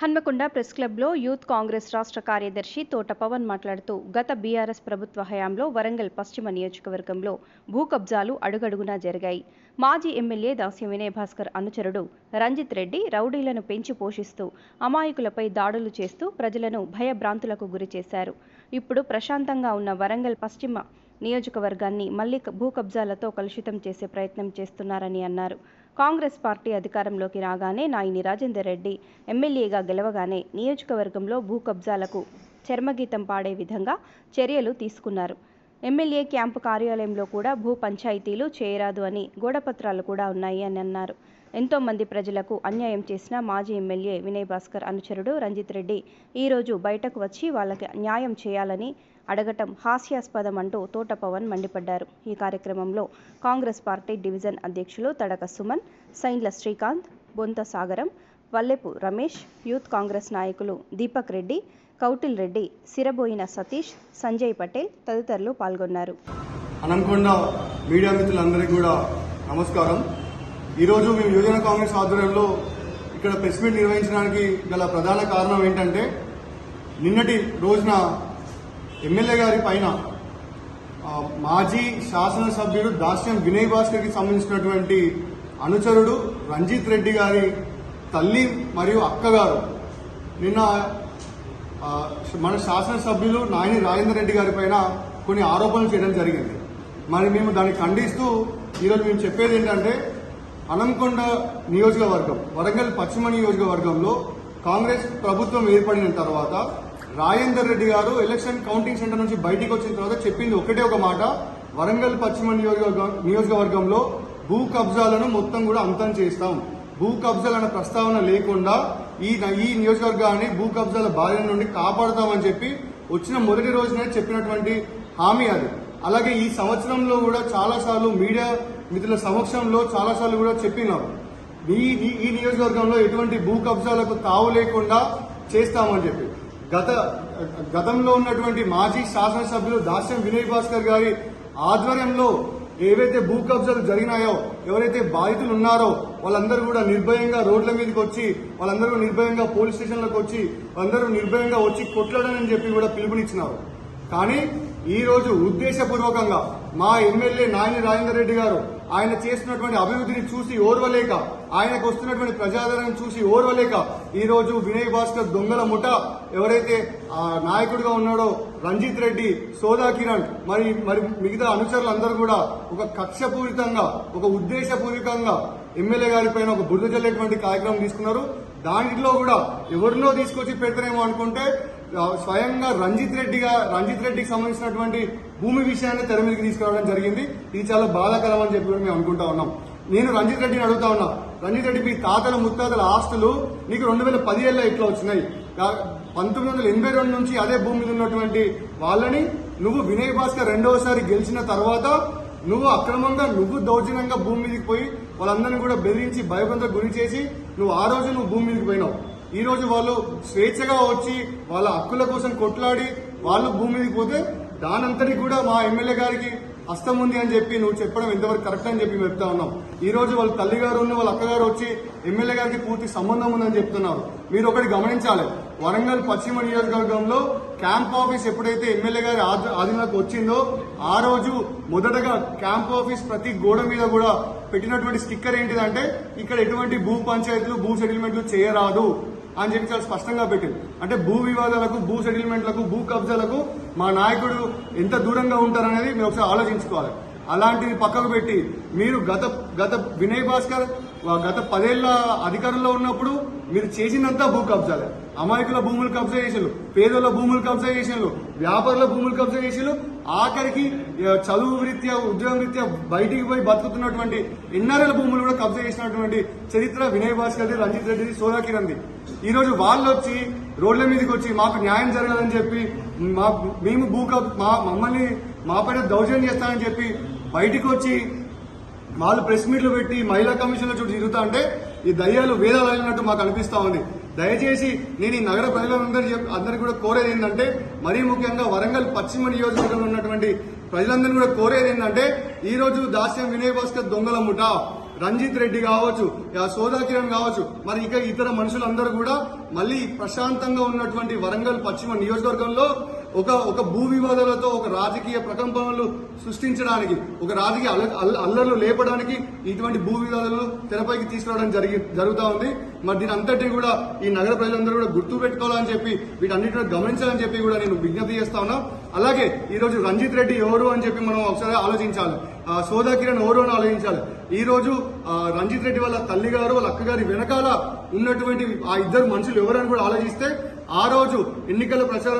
Hanamkonda press క్లబ్లో youth Congress రాష్ట్ర కార్యదర్శి తోట పవన్ మాట్లాడుతూ గత బీఆర్ఎస్ ప్రభుత్వ హయాంలో వరంగల్ పశ్చిమ నియోజకవర్గంలో భూ కబ్జాలు అడుగడుగునా జరిగాయి. మాజీ ఎమ్మెల్యే దాస్యం వినయ్ భాస్కర్ అనుచరుడు రంజిత్ రెడ్డి రౌడీలను పెంచి పోషిస్తూ అమాయకులపై దాడులు చేస్తూ ప్రజలను భయభ్రాంతులకు గురి చేశారు. ఇప్పుడు ప్రశాంతంగా ఉన్న వరంగల్ పశ్చిమ నియోజకవర్గాన్ని మళ్ళీ భూ కబ్జాలతో కలుషితం చేసే ప్రయత్నం చేస్తున్నారని అన్నారు. కాంగ్రెస్ పార్టీ అధికారంలోకి రాగానే నాయిని రాజేందర్ రెడ్డి ఎమ్మెల్యేగా గెలవగానే నియోజకవర్గంలో భూ కబ్జాలకు చర్మగీతం పాడే విధంగా చర్యలు తీసుకున్నారు. ఎమ్మెల్యే క్యాంపు కార్యాలయంలో కూడా భూ పంచాయతీలు చేయరాదు అని గోడపత్రాలు కూడా ఉన్నాయి అని అన్నారు. ఎంతోమంది ప్రజలకు అన్యాయం చేసిన మాజీ ఎమ్మెల్యే వినయ్ భాస్కర్ అనుచరుడు రంజిత్ రెడ్డి ఈరోజు బయటకు వచ్చి వాళ్ళకి న్యాయం చేయాలని అడగటం హాస్యాస్పదం అంటూ తోట పవన్ మండిపడ్డారు. ఈ కార్యక్రమంలో కాంగ్రెస్ పార్టీ డివిజన్ అధ్యక్షులు తడక సుమన్ సైన్ల శ్రీకాంత్ బొంత సాగరం వల్లెపు రమేష్ యూత్ కాంగ్రెస్ నాయకులు దీపక్ రెడ్డి కౌటిల్ రెడ్డి సిరబోయిన సతీష్ సంజయ్ పటేల్ తదితరులు పాల్గొన్నారు. అనంకొండ మీడియా మిత్రులందరికీ కూడా నమస్కారం. ఈరోజు మేము యువజన కాంగ్రెస్ ఆధ్వర్యంలో ఇక్కడ ప్రెస్ మీట్ నిర్వహించడానికి గల ప్రధాన కారణం ఏంటంటే నిన్నటి రోజున ఎమ్మెల్యే గారి పైన మాజీ శాసనసభ్యుడు దాస్యం వినయ్ భాస్కర్కి సంబంధించినటువంటి అనుచరుడు రంజిత్ రెడ్డి గారి తల్లి మరియు అక్కగారు నిన్న మన శాసనసభ్యులు నాయని రాజేందర్ రెడ్డి గారి పైన కొన్ని ఆరోపణలు చేయడం జరిగింది. మరి మేము దాన్ని ఖండిస్తూ ఈరోజు మేము చెప్పేది ఏంటంటే అనంకొండ నియోజకవర్గం వరంగల్ పశ్చిమ నియోజకవర్గంలో కాంగ్రెస్ ప్రభుత్వం ఏర్పడిన తర్వాత రాజేందర్ రెడ్డి గారు ఎలక్షన్ కౌంటింగ్ సెంటర్ నుంచి బయటికి వచ్చిన తర్వాత చెప్పింది ఒకటే ఒక మాట. వరంగల్ పశ్చిమ నియోజకవర్గంలో భూ కబ్జాలను మొత్తం కూడా అంతం చేస్తాం. భూ కబ్జాలన్న ప్రస్తావన లేకుండా ఈ ఈ నియోజకవర్గాన్ని భూ కబ్జాల బారి నుండి కాపాడుతామని చెప్పి వచ్చిన మొదటి రోజునే చెప్పినటువంటి హామీ అది. అలాగే ఈ సంవత్సరంలో కూడా చాలాసార్లు మీడియా మిత్రుల సమక్షంలో చాలాసార్లు కూడా చెప్పినారు ఈ- ఈ నియోజకవర్గంలో ఎటువంటి భూ కబ్జాలకు తావు లేకుండా చేస్తామని చెప్పి. గత గతంలో ఉన్నటువంటి మాజీ శాసనసభ్యులు దాస్యం వినయ్ భాస్కర్ గారి ఆధ్వర్యంలో ఏవైతే భూ కబ్జాలు జరిగినాయో ఎవరైతే బాధితులు ఉన్నారో వాళ్ళందరూ కూడా నిర్భయంగా రోడ్ల మీదకి వచ్చి వాళ్ళందరూ నిర్భయంగా పోలీస్ స్టేషన్లకు వచ్చి వాళ్ళందరూ నిర్భయంగా వచ్చి కొట్లాడనని చెప్పి కూడా పిలుపునిచ్చినారు. కానీ ఈరోజు ఉద్దేశపూర్వకంగా మా ఎమ్మెల్యే నాయని రాజేందర్ రెడ్డి గారు ఆయన చేస్తున్నటువంటి అభివృద్ధిని చూసి ఓర్వలేక ఆయనకు వస్తున్నటువంటి ప్రజాదరణను చూసి ఓర్వలేక ఈ రోజు వినయ్ భాస్కర్ దొంగల ముఠ ఎవరైతే ఆ నాయకుడిగా ఉన్నాడో రంజిత్ రెడ్డి సోదా కిరణ్ మరి మరి మిగతా అనుచరులందరూ కూడా ఒక కక్షపూరితంగా ఒక ఉద్దేశపూర్వకంగా ఎమ్మెల్యే గారి పైన ఒక బురద చల్లేటువంటి కార్యక్రమం తీసుకున్నారు. దాంట్లో కూడా ఎవరినో తీసుకొచ్చి పెడతారేమో అనుకుంటే స్వయంగా రంజిత్ రెడ్డిగా రంజిత్ రెడ్డికి సంబంధించినటువంటి భూమి విషయాన్ని తెర మీదకి తీసుకురావడం జరిగింది. ఇది చాలా బాధాకరం అని చెప్పి కూడా మేము అనుకుంటా ఉన్నాం. నేను రంజిత్ రెడ్డిని అడుగుతా ఉన్నా రంజిత్ రెడ్డి మీ తాతల ముత్తాతల ఆస్తులు నీకు రెండు వేల పదిహేడులో ఇట్లా వచ్చినాయి? పంతొమ్మిది వందల ఎనభై రెండు నుంచి అదే భూమి మీద ఉన్నటువంటి వాళ్ళని నువ్వు వినయ్ భాస్కర్ రెండవసారి గెలిచిన తర్వాత నువ్వు అక్రమంగా నువ్వు దౌర్జన్యంగా భూమి మీదకి పోయి వాళ్ళందరినీ కూడా బెదిరించి భయభ్రంతకు గురి చేసి నువ్వు ఆ రోజు నువ్వు భూమి మీదకి పోయినావు. ఈ రోజు వాళ్ళు స్వేచ్ఛగా వచ్చి వాళ్ళ హక్కుల కోసం కొట్లాడి వాళ్ళు భూమి మీదకి పోతే దానంతటి కూడా మా ఎమ్మెల్యే గారికి హస్తం ఉంది అని చెప్పి నువ్వు చెప్పడం ఎంతవరకు కరెక్ట్ అని చెప్పి చెప్తా ఉన్నాం. ఈ రోజు వాళ్ళ తల్లిగారు ఉన్న వాళ్ళ అక్కగారు వచ్చి ఎమ్మెల్యే గారికి పూర్తి సంబంధం ఉందని చెప్తున్నారు. మీరు ఒకటి గమనించాలి. వరంగల్ పశ్చిమ నియోజకవర్గంలో క్యాంప్ ఆఫీస్ ఎప్పుడైతే ఎమ్మెల్యే గారి ఆధీనంలోకి వచ్చిందో ఆ రోజు మొదటగా క్యాంప్ ఆఫీస్ ప్రతి గోడ మీద కూడా పెట్టినటువంటి స్టిక్కర్ ఏంటిదంటే ఇక్కడ ఎటువంటి భూ పంచాయతీలు భూ సెటిల్మెంట్లు చేయరాదు. అని చెప్పి చాలా స్పష్టంగా పెట్టింది. అంటే భూ వివాదాలకు భూ సెటిల్మెంట్లకు భూ కబ్జాలకు మా నాయకుడు ఎంత దూరంగా ఉంటారనేది మీరు ఒకసారి ఆలోచించుకోవాలి. అలాంటిది పక్కకు పెట్టి మీరు గత గత వినయ్ భాస్కర్ గత పదేళ్ళ అధికారంలో ఉన్నప్పుడు మీరు చేసినంతా భూ కబ్జాలే. అమాయకుల భూములు కబ్జా చేసిండ్రు పేదల భూములు కబ్జా చేసిండ్రు వ్యాపారుల భూములు కబ్జా చేసిండ్రు. ఆఖరికి చదువు రీత్యా ఉద్యోగం రీత్యా బయటికి పోయి బతుకుతున్నటువంటి ఎన్ఆర్ఎల్ భూములు కూడా కబ్జా చేసినటువంటి చరిత్ర వినయ్ భాస్కర్ రంజిత్ రెడ్డి సోదాకిరంది ఈరోజు వాళ్ళు వచ్చి రోడ్ల మీదకి వచ్చి మాకు న్యాయం జరగాలని చెప్పి మా మేము భూక మా మమ్మల్ని మా పైన దౌర్జన్యం చేస్తానని చెప్పి బయటికి వచ్చి వాళ్ళు ప్రెస్ మీట్లు పెట్టి మహిళా కమిషన్ల చుట్టూ తిరుగుతా అంటే ఈ దయ్యాలు వేదాలు అయినట్టు మాకు అనిపిస్తా ఉంది. దయచేసి నేను ఈ నగర ప్రజలందరూ చెప్- అందరికీ కూడా కోరేది ఏంటంటే మరీ ముఖ్యంగా వరంగల్ పశ్చిమ నియోజకవర్గంలో ఉన్నటువంటి ప్రజలందరినీ కూడా కోరేది ఏంటంటే ఈ రోజు దాస్యం వినయ్ భాస్కర్ దొంగల ముఠా. రంజిత్ రెడ్డి కావచ్చు సోదా కిరణ్ కావచ్చు మరి ఇక ఇతర మనుషులందరూ కూడా మళ్ళీ ప్రశాంతంగా ఉన్నటువంటి వరంగల్ పశ్చిమ నియోజకవర్గంలో ఒక ఒక భూ వివాదాలతో ఒక రాజకీయ ప్రకంపనలు సృష్టించడానికి ఒక రాజకీయ అల్ల- అల్లర్లు లేపడానికి ఇటువంటి భూ వివాదాలు తెరపైకి తీసుకురావడం జరిగి జరుగుతూ ఉంది. మరి దీని అంతటి కూడా ఈ నగర ప్రజలందరూ కూడా గుర్తు పెట్టుకోవాలని చెప్పి వీటన్నిటిని గమనించాలని చెప్పి కూడా నేను విజ్ఞప్తి చేస్తా ఉన్నా. అలాగే ఈ రోజు రంజిత్ రెడ్డి ఎవరు అని చెప్పి మనం ఒకసారి ఆలోచించాలి. సోదా కిరణ్ ఎవరు అని ఆలోచించాలి. ఈ రోజు రంజిత్ రెడ్డి వాళ్ళ తల్లి గారు వాళ్ళ అక్కగారి వెనకాల ఉన్నటువంటి ఆ ఇద్దరు మనుషులు ఎవరని కూడా ఆలోచిస్తే ఆ రోజు ఎన్నికల ప్రచారం